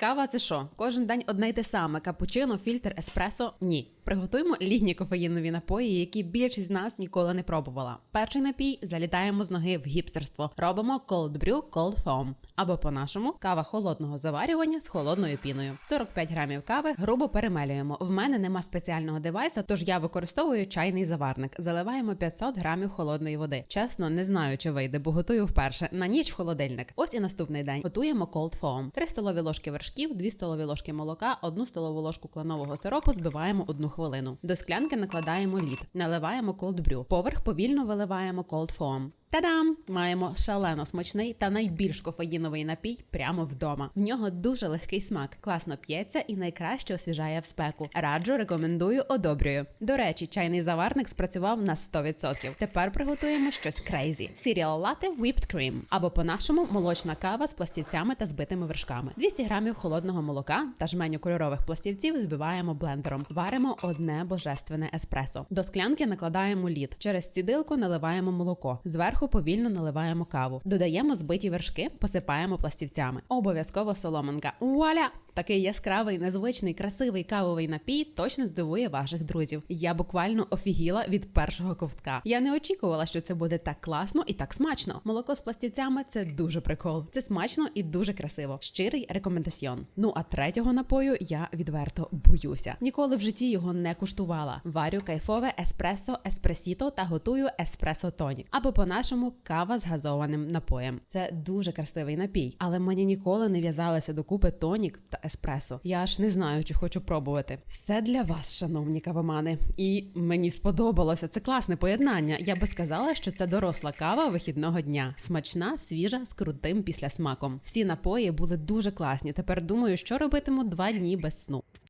Кава це що? Кожен день одне й те саме. Капучино, фільтр, еспресо? Ні. Приготуємо літні кофеїнові напої, які більшість з нас ніколи не пробувала. Перший напій залітаємо з ноги в гіпстерство. Робимо cold brew, cold foam. Або по-нашому кава холодного заварювання з холодною піною. 45 грамів кави грубо перемелюємо. В мене нема спеціального девайса, тож я використовую чайний заварник. Заливаємо 500 грамів холодної води. Чесно, не знаю, чи вийде, бо готую вперше. На ніч в холодильник. Ось і наступний день. Готуємо cold foam. 3 столові ложки вершків, 2 столові ложки молока, 1 столову ложку кланового сиропу збиваємо одну хвилину. До склянки накладаємо лід, наливаємо cold brew. Поверх повільно виливаємо cold foam. Та-дам! Маємо шалено смачний та найбільш кофеїновий напій прямо вдома. В нього дуже легкий смак, класно п'ється і найкраще освіжає в спеку. Раджу, рекомендую, одобрюю. До речі, чайний заварник спрацював на 100%. Тепер приготуємо щось крейзі. Cereal Latte Whipped Cream. або по-нашому молочна кава з пластівцями та збитими вершками. 200 грамів холодного молока та жменю кольорових пластівців збиваємо блендером. Варимо одне божественне еспресо. До склянки накладаємо лід. Через цідилку наливаємо молоко. Зверху повільно наливаємо каву. Додаємо збиті вершки, посипаємо пластівцями. Обов'язково соломинка. Вуаля! Такий яскравий, незвичний, красивий кавовий напій точно здивує ваших друзів. Я буквально офігіла від першого ковтка. Я не очікувала, що це буде так класно і так смачно. Молоко з пластівцями це дуже прикол. Це смачно і дуже красиво. Щирий рекомендаціон. Ну а третього напою я відверто боюся. Ніколи в житті його не куштувала. Варю кайфове еспресо, еспресіто та готую еспресо тонік. Або по-нашому кава з газованим напоєм. Це дуже красивий напій, але мені ніколи не в'язалися докупи тонік та еспресо. Я аж не знаю, чи хочу пробувати. Все для вас, шановні кавомани. І мені сподобалося. Це класне поєднання. Я би сказала, що це доросла кава вихідного дня. Смачна, свіжа, з крутим післясмаком. Всі напої були дуже класні. Тепер думаю, що робитиму два дні без сну.